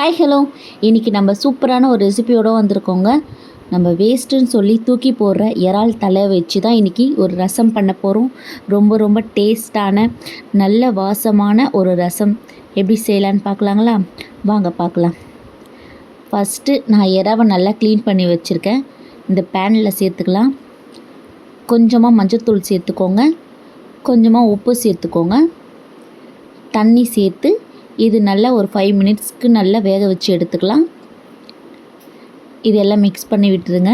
Hi hello இன்றைக்கி நம்ம சூப்பரான ஒரு ரெசிபியோடு வந்திருக்கோங்க. நம்ம வேஸ்ட்டுன்னு சொல்லி தூக்கி போடுற இறால் தலை வச்சு தான் இன்றைக்கி ஒரு ரசம் பண்ண போகிறோம் ரொம்ப ரொம்ப டேஸ்டான நல்ல வாசமான ஒரு ரசம். எப்படி செய்யலான்னு பார்க்கலாங்களா? வாங்க பார்க்கலாம். ஃபஸ்ட்டு நான் இறாவை நல்லா க்ளீன் பண்ணி வச்சுருக்கேன். இந்த பேனில் சேர்த்துக்கலாம். கொஞ்சமாக மஞ்சத்தூள் சேர்த்துக்கோங்க. கொஞ்சமாக உப்பு சேர்த்துக்கோங்க. தண்ணி சேர்த்து இது நல்லா ஒரு ஃபைவ் மினிட்ஸ்க்கு நல்லா வேக வச்சு எடுத்துக்கலாம். இதெல்லாம் மிக்ஸ் பண்ணி விட்டுருங்க.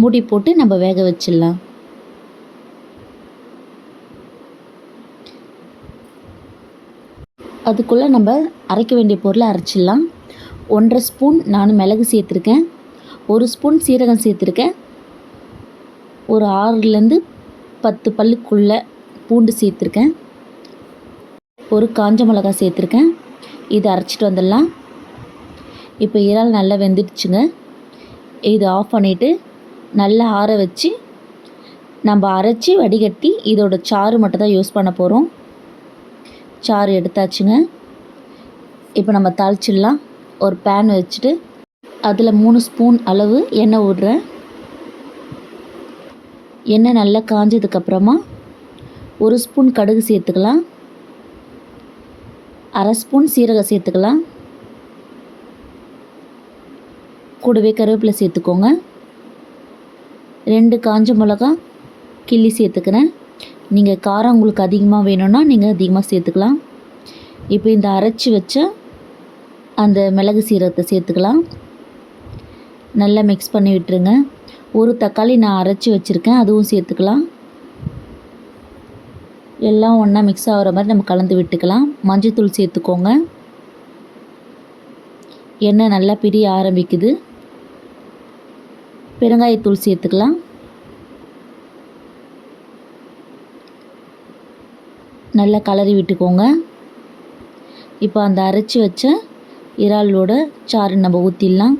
மூடி போட்டு நம்ம வேக வச்சிடலாம். அதுக்குள்ளே நம்ம அரைக்க வேண்டிய பொருளை அரைச்சிடலாம். ஒன்றரை ஸ்பூன் நான் மிளகு சேர்த்துருக்கேன். ஒரு ஸ்பூன் சீரகம் சேர்த்துருக்கேன். ஒரு ஆறுலேருந்து பத்து பல்லுக்குள்ளே பூண்டு சேர்த்துருக்கேன். ஒரு காஞ்ச மிளகா சேர்த்துருக்கேன். இது அரைச்சிட்டு வந்துடலாம். இப்போ இறால் நல்லா வெந்துடுச்சுங்க. இது ஆஃப் பண்ணிவிட்டு நல்லா ஆற வச்சு நம்ம அரைச்சி வடிகட்டி இதோட சாறு மட்டும் தான் யூஸ் பண்ண போகிறோம் சாறு எடுத்தாச்சுங்க. இப்போ நம்ம தாளிச்சிடலாம். ஒரு பேன் வச்சுட்டு அதில் மூணு ஸ்பூன் அளவு எண்ணெய் விடுறேன் எண்ணெய் நல்லா காஞ்சதுக்கப்புறமா ஒரு ஸ்பூன் கடுகு சேர்த்துக்கலாம். அரை ஸ்பூன் சீரகம் சேர்த்துக்கலாம். கூடவே கருவேப்பிலை சேர்த்துக்கோங்க. ரெண்டு காஞ்ச மிளகா கிள்ளி சேர்த்துக்கிறேன். நீங்கள் காரம் உங்களுக்கு அதிகமாக வேணும்னா நீங்கள் அதிகமாக சேர்த்துக்கலாம். இப்போ இந்த அரைச்சி வச்ச அந்த மிளகு சீரகத்தை சேர்த்துக்கலாம். நல்லா மிக்ஸ் பண்ணி விட்டுருங்க. ஒரு தக்காளி நான் அரைச்சி வச்சுருக்கேன் அதுவும் சேர்த்துக்கலாம். எல்லாம் ஒன்றா மிக்ஸ் ஆகிற மாதிரி நம்ம கலந்து விட்டுக்கலாம். மஞ்சத்தூள் சேர்த்துக்கோங்க. எண்ணெய் நல்லா பிரிய ஆரம்பிக்குது. பெருங்காயத்தூள் சேர்த்துக்கலாம். நல்லா கலரி விட்டுக்கோங்க. இப்போ அந்த அரைச்சி வச்ச இறாலோட சாறு நம்ம ஊற்றிடலாம்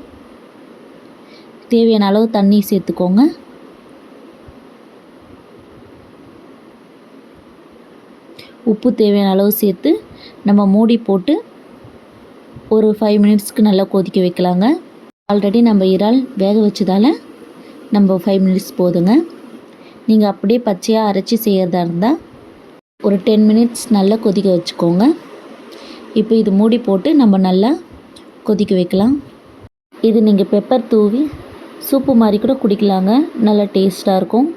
தேவையான அளவு தண்ணி சேர்த்துக்கோங்க. உப்பு தேவையான அளவு சேர்த்து நம்ம மூடி போட்டு ஒரு ஃபைவ் மினிட்ஸ்க்கு நல்லா கொதிக்க வைக்கலாங்க. ஆல்ரெடி நம்ம இறால் வேக வச்சதால் நம்ம ஃபைவ் மினிட்ஸ் போதுங்க. நீங்கள் அப்படியே பச்சையாக அரைச்சி செய்கிறதா இருந்தால் ஒரு டென் மினிட்ஸ் நல்லா கொதிக்க வச்சுக்கோங்க. இப்போ இது மூடி போட்டு நம்ம நல்லா கொதிக்க வைக்கலாம். இது நீங்கள் பெப்பர் தூவி சூப்பு மாதிரி கூட குடிக்கலாங்க. நல்லா டேஸ்ட்டாக இருக்கும்.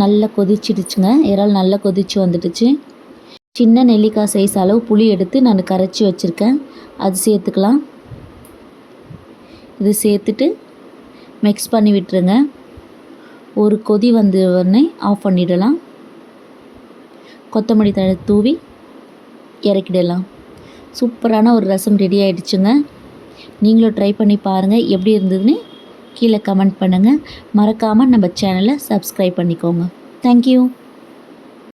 நல்லா கொதிச்சிடுச்சுங்க. இறால் நல்லா கொதிச்சு வந்துடுச்சு. சின்ன நெல்லிக்காய் சைஸ் அளவு புளி எடுத்து நான் கரைச்சி வச்சுருக்கேன். அது சேர்த்துக்கலாம். இது சேர்த்துட்டு மிக்ஸ் பண்ணி விட்டுருங்க. ஒரு கொதி வந்த உடனே ஆஃப் பண்ணிடலாம். கொத்தமல்லி தழை தூவி இறக்கிடலாம். சூப்பரான ஒரு ரசம் ரெடி ஆகிடுச்சுங்க நீங்களும் ட்ரை பண்ணி பாருங்கள் எப்படி இருந்ததுன்னு கீழே கமெண்ட் பண்ணுங்கள் மறக்காமல் நம்ம சேனலை சப்ஸ்கிரைப் பண்ணிக்கோங்க. தேங்க்யூ